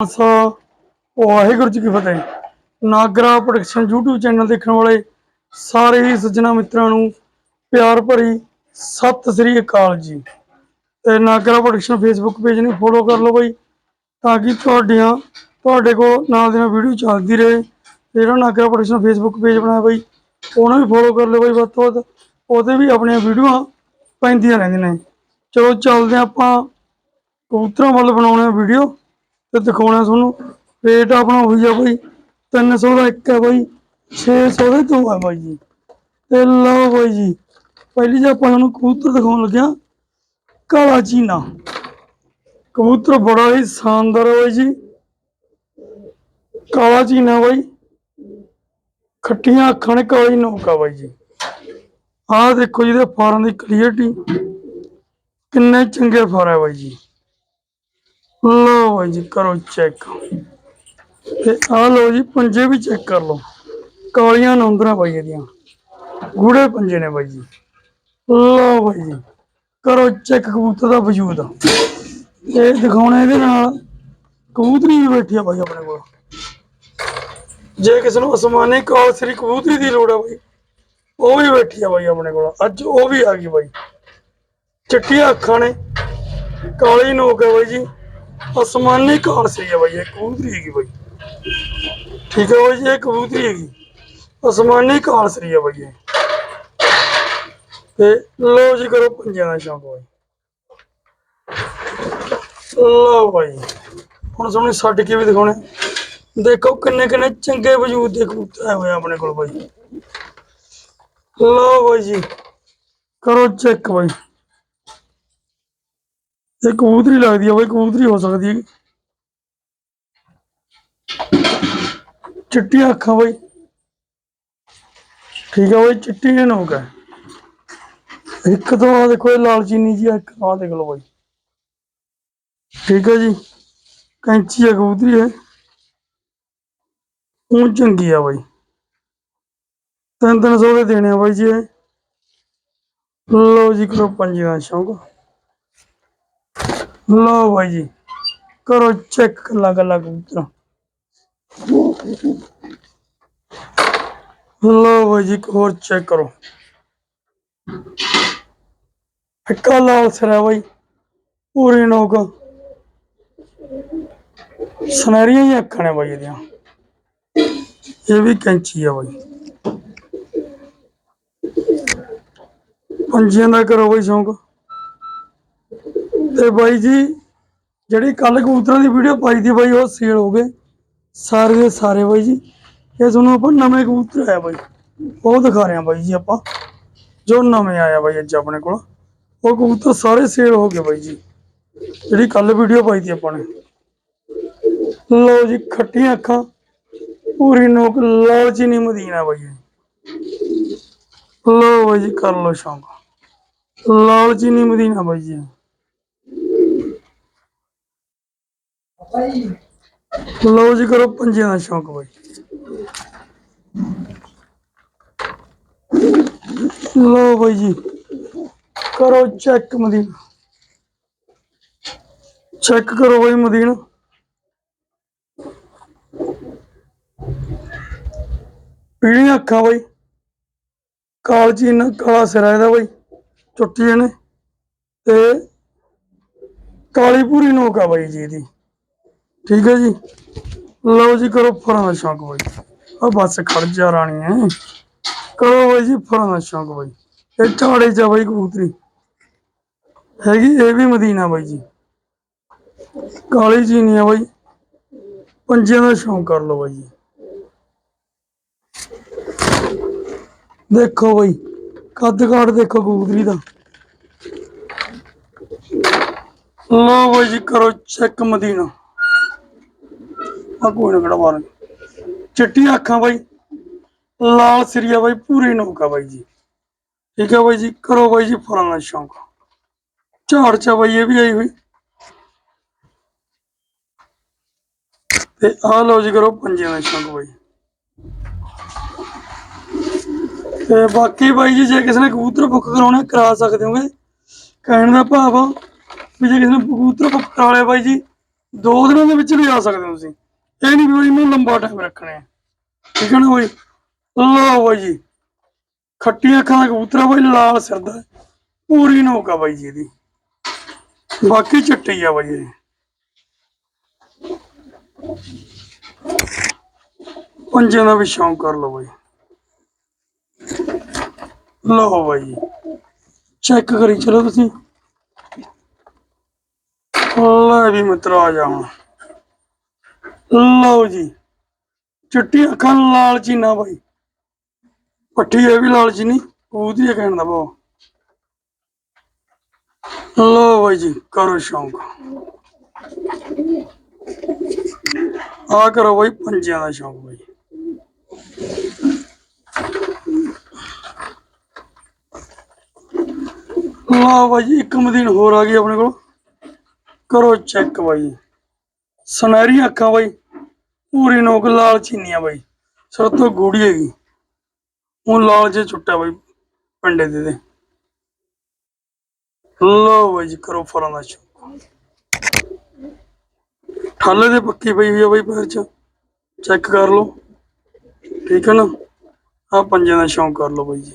ਖਾਲਸਾ, ਵਾਹਿਗੁਰੂ ਜੀ ਕੀ ਫਤਿਹ। Nagra production YouTube channel ਦੇਖਣ ਵਾਲੇ ਸਾਰੇ ਹੀ ਸੱਜਣਾ ਮਿੱਤਰਾਂ ਨੂੰ ਪਿਆਰ ਭਰੀ ਸਤਿ ਸ੍ਰੀ ਅਕਾਲ ਜੀ। ਤੇ ਨਾਗਰਾ ਪ੍ਰੋਡਕਸ਼ਨ ਫੇਸਬੁੱਕ ਪੇਜ ਨੂੰ ਫੋਲੋ ਕਰ ਲਓ ਬਈ, ਤਾਂ ਕਿ ਤੁਹਾਡੀਆਂ, ਤੁਹਾਡੇ ਕੋਲ ਨਾਲ ਦੀ ਨਾਲ ਵੀਡੀਓ ਚੱਲਦੀ ਰਹੇ। ਜਿਹੜਾ ਨਾਗਰਾ ਪ੍ਰੋਡਕਸ਼ਨ ਫੇਸਬੁੱਕ ਪੇਜ ਬਣਾਇਆ ਬਈ, ਉਹਨੂੰ ਵੀ ਫੋਲੋ ਕਰ ਲਓ ਬਈ ਵੱਧ ਤੋਂ ਵੱਧ। ਉਹਦੇ ਵੀ ਆਪਣੀਆਂ ਵੀਡੀਓਆਂ ਪੈਂਦੀਆਂ ਰਹਿੰਦੀਆਂ ਨੇ। ਚਲੋ ਚੱਲਦੇ ਹਾਂ ਆਪਾਂ ਕਬੂਤਰਾਂ ਵੱਲ ਬਣਾਉਣੇ ਵੀਡੀਓ ਤੇ ਦਿਖਾਉਣਾ ਤੁਹਾਨੂੰ। ਰੇਟ ਆਪਣਾ ਹੋਈ ਆ ਬਾਈ 300 ਦਾ ਇੱਕ ਹੈ ਬਾਈ 600 ਦੇ ਦੋ ਹੈ ਬਾਈ ਜੀ। ਤੇ ਲਓ ਬਾਈ ਜੀ, ਪਹਿਲੀ ਜੇ ਆਪਾਂ ਤੁਹਾਨੂੰ ਕਬੂਤਰ ਦਿਖਾਉਣ ਲੱਗਿਆ, ਕਾਲਾ ਚੀਨਾ। ਕਬੂਤਰ ਬੜਾ ਹੀ ਸ਼ਾਨਦਾਰ ਹੈ ਬਾਈ ਜੀ। ਕਾਲਾ ਚੀਨਾ ਬਾਈ। ਖੱਟੀਆਂ ਅੱਖਾਂ ਨੇ ਕਾਲੀ ਨੋਕ ਆ ਬਾਈ ਜੀ। ਆਹ ਦੇਖੋ ਜੀ, ਇਹਦੇ ਫਾਰਾਂ ਦੀ ਕਲੀਅਰਟੀ ਕਿੰਨੇ ਚੰਗੇ ਫਾਰ ਹੈ ਬਾਈ ਜੀ। ਲਓ ਜੀ, ਕਰੋ ਚੈੱਕ ਤੇ ਆ ਲਓ ਜੀ, ਪੰਜੇ ਵੀ ਚੈੱਕ ਕਰ ਲਓ। ਕਾਲੀਆਂ ਨੌਂਦਰਾਂ ਬਾਈ ਇਹਦੀਆਂ ਗੂੜੇ ਪੰਜੇ ਨੇ ਬਾਈ ਜੀ। ਲਓ ਬਾਈ ਜੀ, ਕਰੋ ਚੈੱਕ ਕਬੂਤਰ ਦਾ ਵਜੂਦ। ਇਹ ਦਿਖਾਉਣਾ ਇਹਦੇ ਨਾਲ, ਕਬੂਤਰੀ ਵੀ ਬੈਠੀ ਆ ਬਾਈ ਆਪਣੇ ਕੋਲ। ਜੇ ਕਿਸੇ ਨੂੰ ਅਸਮਾਨੀ ਕਾਲ ਸ੍ਰੀ ਕਬੂਤਰੀ ਦੀ ਲੋੜ ਆ ਬਾਈ, ਉਹ ਵੀ ਬੈਠੀ ਆ ਬਾਈ ਆਪਣੇ ਕੋਲ। ਅੱਜ ਉਹ ਵੀ ਆ ਗਈ ਬਾਈ। ਚਿੱਟੀਆਂ ਅੱਖਾਂ ਨੇ। ਕਾਲੀ ਨੋਕ ਹੈ ਬਾਈ ਜੀ। ਅਸਮਾਨੀ ਕਾਰ ਸੀ ਹੈ ਬਾਈ? ਇਹ ਕਬੂਤਰੀ ਹੈਗੀ ਬਾਈ। ਠੀਕ ਹੈ ਬਾਈ ਜੀ, ਇਹ ਕਬੂਤਰੀ ਹੈਗੀ। ਅਸਮਾਨੀ ਕਾਰ ਸੀ ਹੈ ਬਾਈ ਇਹ? ਤੇ ਲੋ ਜੀ ਕਰੋ ਪੰਜਾਂ ਦਾ ਸ਼ੌਂਕ ਬਾਈ। ਲੋ ਬਾਈ। ਹੁਣ ਸਾਹਮਣੇ ਛੱਡ ਕੇ ਵੀ ਦਿਖਾਉਣੇ। ਦੇਖੋ ਕਿੰਨੇ ਕਿੰਨੇ ਚੰਗੇ ਵਜੂਦ ਦੇ ਕਬੂਤਰ ਆਏ ਹੋਏ ਆਪਣੇ ਕੋਲ ਬਾਈ। ਲੋ ਬਾਈ ਜੀ। ਕਰੋ ਚੈੱਕ ਬਾਈ। ਇਹ ਕਬੂਤਰੀ ਲੱਗਦੀ ਆ ਬਈ, ਕਬੂਤਰੀ ਹੋ ਸਕਦੀ ਹੈ ਚਿੱਟੀਆਂ ਅੱਖਾਂ ਬਈ। ਠੀਕ ਹੈ ਬਈ, ਚਿੱਟੀ ਨੇ ਨੋਕ ਹੈ ਇੱਕ ਤੋਂ ਆ ਦੇਖੋ ਇਹ ਲਾਲ ਚੀਨੀ ਜੀ ਇੱਕ ਆ ਦੇਖ ਲਓ ਬਈ। ਠੀਕ ਹੈ ਜੀ, ਕੈਂਚੀ ਆ, ਕਬੂਤਰੀ ਹੈ ਉਹ ਚੰਗੀ ਆ ਬਈ। ਤਿੰਨ ਤਿੰਨ ਸੌ ਦੇ ਦੇਣੇ ਆ ਬਾਈ ਜੀ ਇਹ। ਲਓ ਜੀ ਕਰੋ ਪੰਜੀ ਦਾ ਸ਼ੌਂਕ। ਲਓ ਭਾਈ ਜੀ, ਕਰੋ ਚੈੱਕ ਕੱਲਾ ਕੱਲਾ ਕਬੂਤਰ ਲਓ ਭਾਈ ਜੀ ਹੋਰ ਚੈੱਕ ਕਰੋ। ਫਿੱਕਾ ਲਾਲ ਸਿਰਾ ਭਾਈ ਪੂਰੀ ਨੋਕ। ਸੁਨਹਿਰੀਆਂ ਹੀ ਅੱਖਾਂ ਨੇ ਭਾਈ ਇਹਦੀਆਂ। ਇਹ ਵੀ ਕੈਂਚੀ ਆ ਭਾਈ ਪੰਜੀਆਂ ਦਾ ਕਰੋ ਭਾਈ ਸ਼ੌਂਕ। ਤੇ ਬਾਈ ਜੀ, ਜਿਹੜੀ ਕੱਲ ਕਬੂਤਰਾਂ ਦੀ ਵੀਡੀਓ ਪਾਈ ਦੀ ਬਾਈ, ਉਹ ਸੇਲ ਹੋ ਗਏ। ਸਾਰੇ ਦੇ ਸਾਰੇ ਬਾਈ ਜੀ। ਇਹ ਤੁਹਾਨੂੰ ਆਪਾਂ ਨਵੇਂ ਕਬੂਤਰ ਆਇਆ ਬਾਈ। ਉਹ ਦਿਖਾ ਰਹੇ ਹਾਂ ਬਾਈ ਜੀ ਆਪਾਂ। ਜੋ ਨਵੇਂ ਆਇਆ ਬਾਈ ਅੱਜ ਆਪਣੇ ਕੋਲ। ਉਹ ਕਬੂਤਰ ਸਾਰੇ ਸੇਲ ਹੋ ਗਏ ਬਾਈ ਜੀ। ਜਿਹੜੀ ਕੱਲ ਵੀਡੀਓ ਪਾਈ ਦੀ ਆਪਾਂ ਨੇ। ਲਓ ਜੀ, ਖੱਟੀਆਂ ਅੱਖਾਂ। ਪੂਰੀ ਨੋਕ ਲਾਲ ਚੀਨੀ ਮਦੀਨਾ ਬਾਈ ਜੀ। ਲਓ ਬਾਈ ਜੀ, ਕਰ ਲਓ ਸ਼ੌਂਕ। ਲਾਲ ਚੀਨੀ ਮਦੀਨਾ ਬਾਈ ਜੀ। ਲਓ ਜੀ ਕਰੋ ਪੰਜਿਆਂ ਦਾ ਸ਼ੌਂਕ ਬਾਈ। ਲਓ ਬਾਈ ਜੀ, ਕਰੋ ਚੈੱਕ ਮਦੀਨ। ਚੈੱਕ ਕਰੋ ਬਾਈ ਮਦੀਨਾ। ਪੀਲੀਆਂ ਅੱਖਾਂ ਬਾਈ। ਕਾਲ ਚੀਨ ਕਾਲਾ ਸਿਰਾ ਇਹਦਾ ਬਾਈ, ਚੁੱਟੀ ਨੇ ਤੇ ਕਾਲੀ ਪੂਰੀ ਨੋਕ ਆ ਬਾਈ ਜੀ ਇਹਦੀ। ਠੀਕ ਹੈ ਜੀ। ਲਓ ਜੀ ਕਰੋ ਫਰਾਂ ਦਾ ਸ਼ੌਂਕ ਬਾਈ। ਆ ਬਸ ਖੜ ਜਾ ਰਾਣੀ ਹੈ ਕਰੋ ਬਾਈ ਜੀ ਫਰਾਂ ਦਾ ਸ਼ੌਂਕ ਬਾਈ। ਇਹ ਝਾੜੇ ਚ ਬਾਈ ਕਬੂਤਰੀ। ਹੈਗੀ ਇਹ ਵੀ ਮਦੀਨਾ ਬਾਈ ਜੀ। ਕਾਲੀ ਚੀਨੀ ਆ ਬਾਈ। ਪੰਜਿਆਂ ਦਾ ਸ਼ੌਂਕ ਕਰ ਲਓ ਬਾਈ ਜੀ। ਦੇਖੋ ਬਾਈ, ਕੱਦ ਕਾਠ ਦੇਖੋ ਕਬੂਤਰੀ ਦਾ। ਲਓ ਬਾਈ ਜੀ ਕਰੋ ਚੈੱਕ ਮਦੀਨਾ। ਆ ਕੋਈ ਨਾ ਕਿਹੜਾ ਮਾਰ ਚਿੱਟੀਆਂ ਅੱਖਾਂ ਬਾਈ, ਲਾਲ ਸਿਰੀਆ ਬਾਈ, ਪੂਰੀ ਨੋਕਾ ਬਾਈ ਜੀ। ਠੀਕ ਹੈ ਬਾਈ ਜੀ, ਕਰੋ ਬਾਈ ਜੀ ਫਰਾਂ ਦਾ ਸ਼ੌਂਕ। ਝਾੜ ਚਾ ਬਾਈ, ਇਹ ਵੀ ਆਈ ਹੋਈ। ਤੇ ਆਹ ਲਓ ਜੀ ਕਰੋ ਪੰਜਿਆਂ ਦਾ ਸ਼ੌਂਕ ਬਾਈ। ਤੇ ਬਾਕੀ ਬਾਈ ਜੀ, ਜੇ ਕਿਸੇ ਨੇ ਕਬੂਤਰ ਬੁੱਕ ਕਰਾਉਣੇ, ਕਰਾ ਸਕਦੇ ਹੋਗੇ। ਕਹਿਣ ਦਾ ਭਾਵ ਵੀ ਜੇ ਕਿਸੇ ਨੇ ਕਬੂਤਰ ਬੁੱਕ ਕਰਾ ਲਿਆ ਬਾਈ ਜੀ, ਦੋ ਦਿਨਾਂ ਦੇ ਵਿੱਚ ਵੀ ਆ ਸਕਦੇ ਹੋ ਤੁਸੀਂ। ਇਹ ਨਹੀਂ ਵੀ ਇਹਨੂੰ ਲੰਬਾ ਟਾਈਮ ਰੱਖਣਾ ਹੈ। ਠੀਕ ਹੈ ਨਾ ਬਾਈ? ਲਓ ਬਾਈ ਜੀ। ਖੱਟੀਆਂ ਅੱਖਾਂ ਦਾ ਕਬੂਤਰ ਆ ਲਾਲ ਸਿਰ ਦਾ ਪੂਰੀ ਨੋਕ ਆ ਜੀ ਇਹਦੀ। ਬਾਕੀ ਚਿੱਟੀ ਆ ਬਾਈ ਇਹ। ਪੰਜੇ ਦਾ ਵੀ ਸ਼ੌਂਕ ਕਰ ਲਓ ਬਾਈ। ਲਓ ਬਾਈ ਚੈੱਕ ਕਰੀ ਚਲੋ ਤੁਸੀਂ। ਲੈ ਵੀ ਮਿੱਤਰ ਆ ਜਾ ਹੁਣ। ਲਓ ਜੀ। ਚਿੱਟੀ ਅੱਖਾਂ ਲਾਲ ਚੀਨਾ ਬਾਈ। ਪੱਠੀ ਇਹ ਵੀ ਲਾਲ ਚੀਨੀ, ਉਹਦੀ ਕਹਿਣ ਦਾ ਭਾਵ। ਲਓ ਬਾਈ ਜੀ, ਕਰੋ ਸ਼ੌਂਕ। ਆ ਕਰੋ ਬਾਈ ਪੰਜਿਆਂ ਦਾ ਸ਼ੌਂਕ ਬਾਈ। ਲਓ ਬਾਈ ਇੱਕ ਮਦੀਨ ਹੋਰ ਆ ਗਈ ਆਪਣੇ ਕੋਲ। ਕਰੋ ਚੈੱਕ ਬਾਈ। ਸੁਨਹਿਰੀ ਅੱਖਾਂ ਬਾਈ। ਪੂਰੀ ਨੋਕ ਲਾਲ ਚੀਨੀਆਂ ਬਾਈ। ਸਿਰ ਤੋਂ ਗੂੜੀ ਹੈਗੀ। ਉਹ ਲਾਲ ਜੇ ਛੁੱਟਾ ਬਾਈ, ਪੰਡੇ ਦੇ ਦੇ। ਲਓ ਬਾਈ ਕਰੋ ਫਰਾਂ ਦਾ ਸ਼ੌਕ। ਠਾਲੇ ਦੇ ਪੱਕੀ ਪਈ ਹੋਈ ਆ ਬਾਈ ਪੈਰ ਚ। ਚੈੱਕ ਕਰ ਲਓ। ਠੀਕ ਹੈ ਨਾ? ਆ ਪੰਜਾਂ ਦਾ ਸ਼ੌਂਕ ਕਰ ਲਓ ਬਾਈ ਜੀ।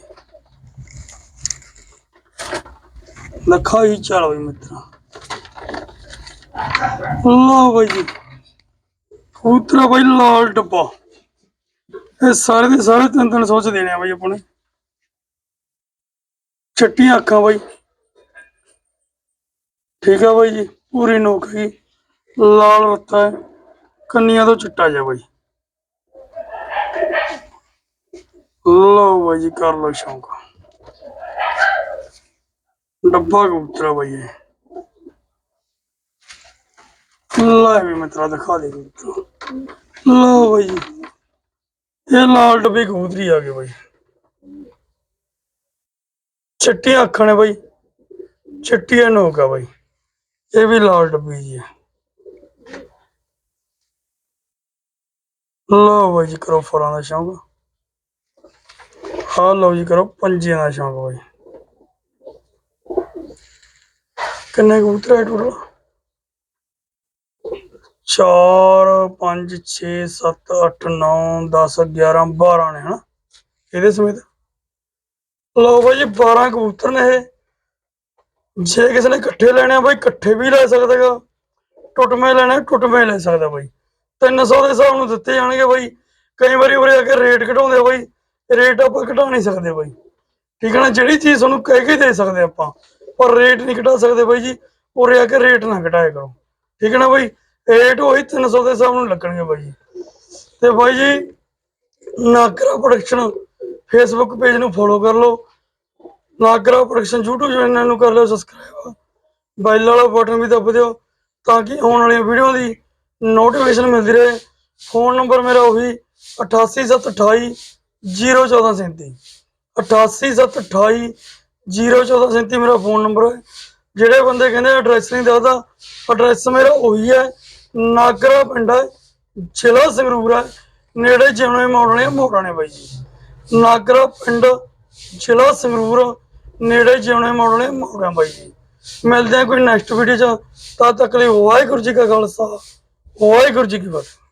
ਲੱਖਾ ਹੀ ਚੱਲ ਬਈ ਮਿੱਤਰਾ। ਲਓ ਬਾਈ ਜੀ ਕਬੂਤਰਾ ਬਾਈ ਲਾਲ ਡੱਬਾ ਇਹ ਸਾਰੇ ਦੇ ਸਾਰੇ ਤਿੰਨ ਤਿੰਨ ਸੌ ਚ ਦੇਣੇ ਆ ਬਾਈ ਆਪਾਂ ਨੇ ਚਿੱਟੀਆਂ ਅੱਖਾਂ ਬਾਈ ਠੀਕ ਆ ਬਾਈ ਜੀ ਪੂਰੀ ਨੋਕ ਹੈ ਲਾਲ ਰੱਤਾ ਹੈ ਕੰਨੀਆਂ ਤੋਂ ਚਿੱਟਾ ਜਿਹਾ ਬਾਈ ਲਓ ਬਾਈ ਜੀ ਕਰ ਲਓ ਸ਼ੌਂਕ ਡੱਬਾ ਕਬੂਤਰ ਆ ਬਾਈ ਇਹ ਲੈ ਵੀ ਮਿੱਤਰਾ ਦਿਖਾ ਦੇ ਕਬੂਤਰ ਲਓ ਬਾਈ ਇਹ ਲਾਲ ਡੱਬੇ ਕਬੂਤਰੀ ਆ ਗਏ ਬਾਈ। ਚਿੱਟੀਆਂ ਅੱਖਾਂ ਨੇ ਬਾਈ। ਚਿੱਟੀਆਂ ਨੋਕ ਆ ਬਾਈ। ਇਹ ਵੀ ਲਾਲ ਡੱਬੀ ਜੀ ਹੈ ਲਓ ਬਾਈ ਜੀ, ਕਰੋ ਫਰਾਂ ਦਾ ਸ਼ੌਂਕ। ਹਾਂ ਲਓ ਜੀ, ਕਰੋ ਪੰਜਿਆਂ ਦਾ ਸ਼ੌਂਕ ਬਾਈ। ਕਿੰਨੇ ਕਬੂਤਰ ਹੈ ਟੋਟਲ? 4 5 6 7 8 9 10 11 12 ਨੇ, ਹਨਾ? ਇਹਦੇ ਸਮੇਤ? ਲਓ ਬਾਈ ਜੀ 12 ਕਬੂਤਰ ਨੇ ਇਹ। ਜੇ ਕਿਸੇ ਨੇ ਇਕੱਠੇ ਲੈਣੇ ਆ ਬਾਈ, ਇਕੱਠੇ ਵੀ ਲੈ ਸਕਦਾਗਾ ਟੁੱਟਵੇਂ ਲੈਣੇ, ਟੁੱਟਵੇਂ ਲੈ ਸਕਦਾ ਬਾਈ। 300 ਦੇ ਹਿਸਾਬ ਨੂੰ ਦਿੱਤੇ ਜਾਣਗੇ ਬਾਈ। ਕਈ ਵਾਰੀ ਉਰੇ ਆ ਕੇ ਰੇਟ ਘਟਾਉਂਦੇ ਬਾਈ। ਰੇਟ ਆਪਾਂ ਘਟਾ ਨਹੀਂ ਸਕਦੇ ਬਾਈ। ਠੀਕ ਹੈ ਨਾ? ਜਿਹੜੀ ਚੀਜ਼ ਤੁਹਾਨੂੰ ਕਹਿ ਕੇ ਦੇ ਸਕਦੇ ਆਪਾਂ। ਪਰ ਰੇਟ ਨਹੀਂ ਘਟਾ ਸਕਦੇ ਬਾਈ ਜੀ। ਉਰੇ ਆ ਕੇ ਰੇਟ ਨਾ ਘਟਾਇਆ ਕਰੋ। ਠੀਕ ਹੈ ਨਾ ਬਾਈ? ਰੇਟ ਉਹੀ 300 ਦੇ ਹਿਸਾਬ ਨਾਲ ਲੱਗਣਗੇ ਬਾਈ। ਜੀ ਤੇ ਬਾਈ ਜੀ, ਨਾਗਰਾ ਪ੍ਰੋਡਕਸ਼ਨ ਫੇਸਬੁੱਕ ਪੇਜ ਨੂੰ ਫੋਲੋ ਕਰ ਲਓ। ਨਾਗਰਾ ਪ੍ਰੋਡਕਸ਼ਨ YouTube ਚੈਨਲ ਨੂੰ ਕਰ ਲਿਓ ਸਬਸਕ੍ਰਾਈਬ ਬੈਲ ਵਾਲਾ ਬਟਨ ਵੀ ਦੱਬ ਦਿਓ, ਤਾਂ ਕਿ ਆਉਣ ਵਾਲੀਆਂ ਵੀਡੀਓ ਦੀ ਨੋਟੀਫਿਕੇਸ਼ਨ ਮਿਲਦੀ ਰਹੇ। ਫੋਨ ਨੰਬਰ ਮੇਰਾ ਉਹੀ 88728 01437 88728 01437 ਮੇਰਾ ਫੋਨ ਨੰਬਰ ਹੈ। ਜਿਹੜੇ ਬੰਦੇ ਕਹਿੰਦੇ ਐਡਰੈਸ ਨਹੀਂ ਦੱਸਦਾ ਐਡਰੈਸ ਮੇਰਾ ਉਹੀ ਹੈ। ਨਾਗਰਾ ਪਿੰਡ ਹੈ ਜ਼ਿਲ੍ਹਾ ਸੰਗਰੂਰ ਹੈ ਨੇੜੇ ਜਿਵੇਂ ਮੋੜਨੇ ਮੋੜਾਣੇ ਬਾਈ ਜੀ। ਨਾਗਰਾ ਪਿੰਡ, ਜ਼ਿਲ੍ਹਾ ਸੰਗਰੂਰ, ਨੇੜੇ ਜਿਵੇਂ ਮੋੜਨੇ ਮੋੜਾਂ ਬਾਈ ਜੀ। ਮਿਲਦੇ ਹਾਂ ਕੋਈ ਨੈਕਸਟ ਵੀਡੀਓ ਚ। ਤਦ ਤੱਕ ਲਈ ਵਾਹਿਗੁਰੂ ਜੀ ਕਾ ਖਾਲਸਾ, ਵਾਹਿਗੁਰੂ ਜੀ ਕੀ ਫਤਿਹ।